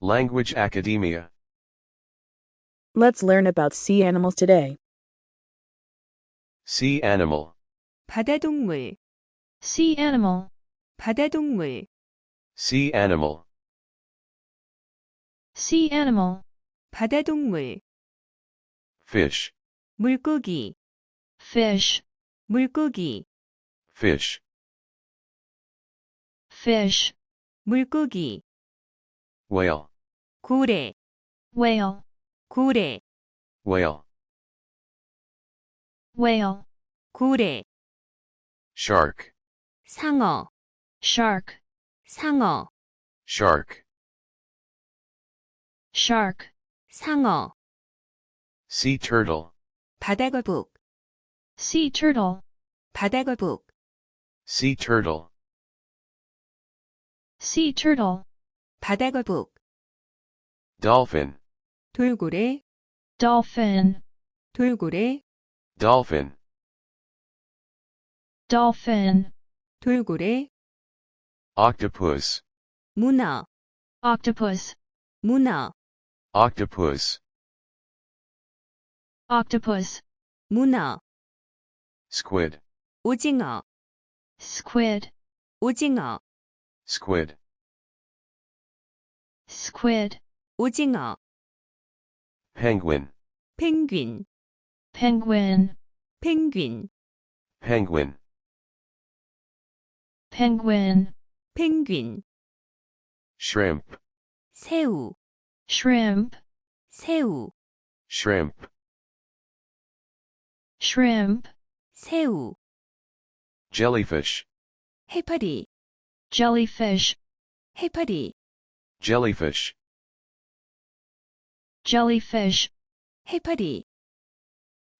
Language Academia. Let's learn about sea animals today. Sea animal. 바다동물, Sea animal. 바다동물, Sea animal. Sea animal. 바다동물, Fish. 물고기, Fish. 물고기, Fish. Fish. 물고기, Whale. 고래, Whale. 고래, Whale. Whale. 고래, Shark. 상어, Shark. 상어, Shark. Shark. 상어, Sea turtle. 바다거북, Sea turtle. 바다거북, Sea turtle. Sea turtle. 바다거북, Dolphin. 돌고래, Dolphin. 돌고래, Dolphin. Dolphin. 돌고래, Octopus. 문어, Octopus. 문어, Octopus. Octopus. 문어, Squid. 오징어, Squid. 오징어, Squid. Squid. 오징어, Penguin. 펭귄, Penguin. 펭귄, Penguin. Penguin. 펭귄, Shrimp. 새우, Shrimp. 새우, Shrimp. Shrimp. 새우, Jellyfish. 해파리, Jellyfish. 해파리, Jellyfish. Jellyfish. 해파리,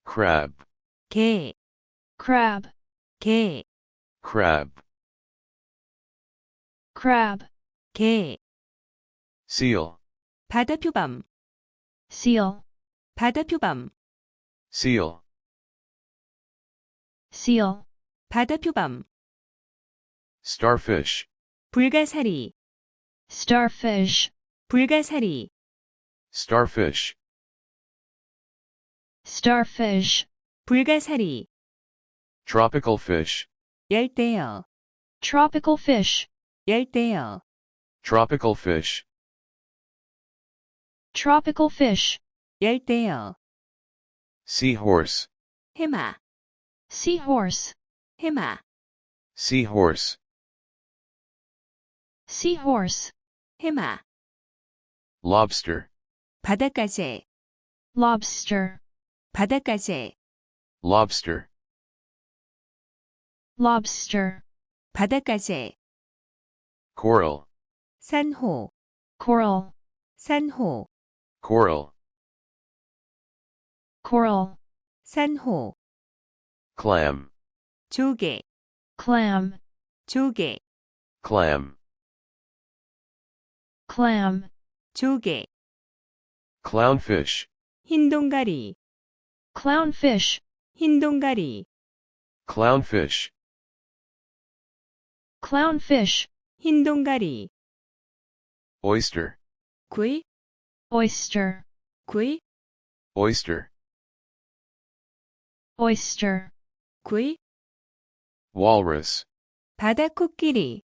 Crab. 개, Crab. 개, Crab. Crab. 개, Seal. 바다표범, Seal. 바다표범, Seal. Seal. 바다표범, Starfish. 불가사리, Starfish. 불가사리, Starfish. Starfish. 불가사리, Tropical fish. 열대어, Tropical fish. 열대어, Tropical fish. Tropical fish. 열대어, Seahorse. 해마, Seahorse. 해마, Seahorse. Seahorse. 해마, Lobster. 바닷가재, Lobster. 바닷가재, Lobster. Lobster. 바닷가재, Coral. 산호, Coral. 산호, Coral. Coral. 산호, Clam. 조개, Clam. 조개, Clam. Clam. 조개, Clownfish. 흰동가리, Clownfish. 흰동가리, Clownfish. Clownfish. 흰동가리, Oyster. 구이, Oyster. 구이, Oyster. Oyster. 구이, Walrus. 바다코끼리,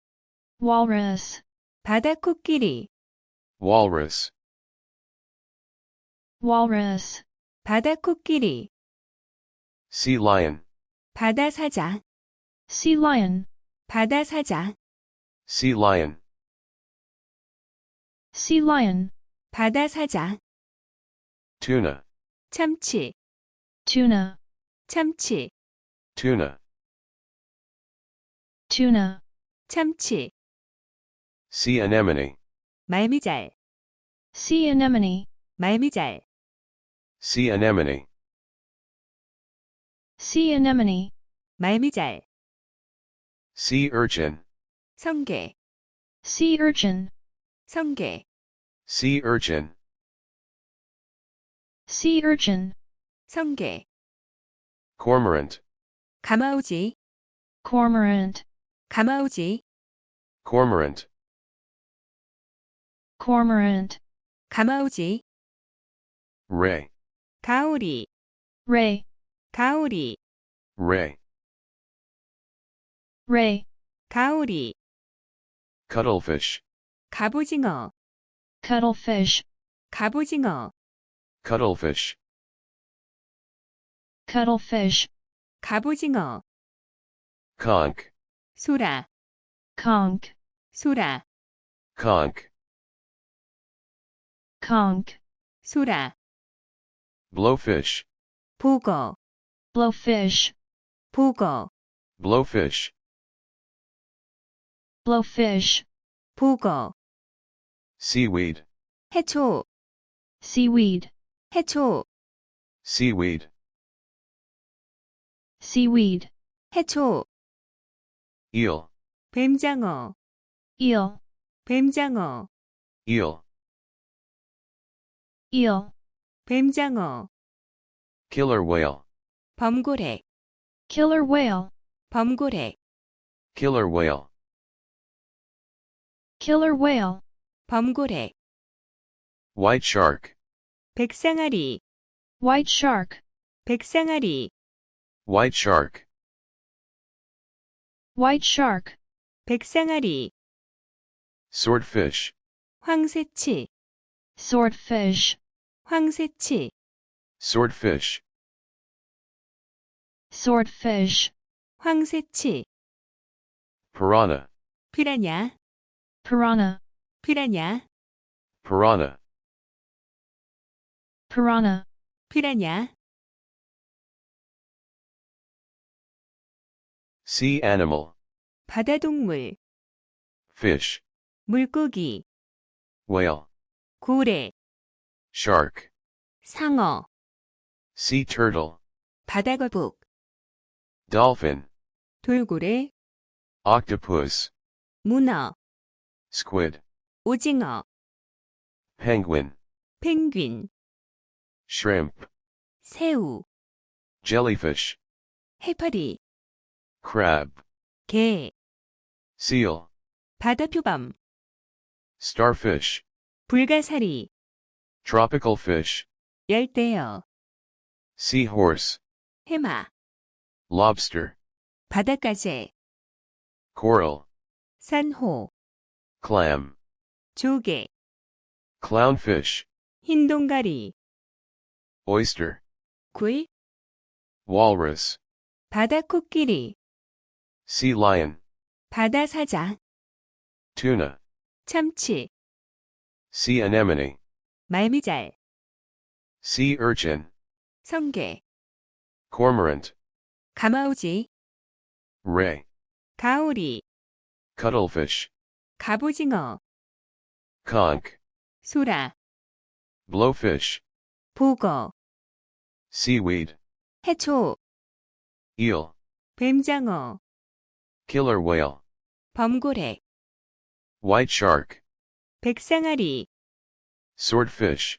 Walrus. 바다코끼리, Walrus. Walrus. 바다코끼리, Sea lion. 바다사자, Sea lion. 바다사자, Sea lion. Sea lion. 바다사자, Tuna. 참치, Tuna. 참치, Tuna. Tuna. 참치, Sea anemone. 말미잘, Sea anemone. 말미잘, Sea anemone. Sea anemone. 말미잘, Sea urchin. 성게, Sea urchin. 성게, Sea urchin. Sea urchin. 성게, Cormorant. 가마우지, Cormorant. 가마우지, Cormorant. Cormorant. 가마우지, ray, 가오리, ray, 가오리, ray, ray, 가오리, cuttlefish, 갑오징어, cuttlefish, 갑오징어, cuttlefish, cuttlefish, 갑오징어, conch, 소라, conch, 소라, conch, conch, 소라, blowfish, 보거, blowfish, 보거, blowfish, blowfish, 보거, seaweed, 해초, seaweed, 해초, seaweed, seaweed, 해초, eel, 뱀장어, eel, 뱀장어, eel, eel, 뱀장어, killer whale, 범고래, killer whale, 범고래, killer whale, killer whale, 범고래, white shark, 백상아리, white shark, 백상아리, white shark, white shark, 백상아리, swordfish, 황새치, swordfish, 황새치, swordfish, swordfish, 황새치, piranha, 피라냐, piranha, 피라냐, piranha, piranha, 피라냐, sea animal, 바다동물, fish, 물고기, whale, 고래, shark, 상어, sea turtle, 바다거북, dolphin, 돌고래, octopus, 문어, squid, 오징어, penguin, 펭귄, shrimp, 새우, jellyfish, 해파리, crab, 개, seal, 바다표범, starfish, 불가사리, tropical fish, 열대어, seahorse, 해마, lobster, 바닷가재, coral, 산호, clam, 조개, clownfish, 흰동가리, oyster, 굴, walrus, 바다코끼리, sea lion, 바다사자, tuna, 참치, sea anemone, 말미잘, sea urchin, 성게, cormorant, 가마우지, ray, 가오리, cuttlefish, 갑오징어, conch, 소라, blowfish, 보거, seaweed, 해초, eel, 뱀장어, killer whale, 범고래, white shark, 백상아리, swordfish,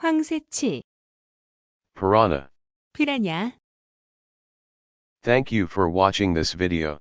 황새치, piranha. 피라냐. Thank you for watching this video.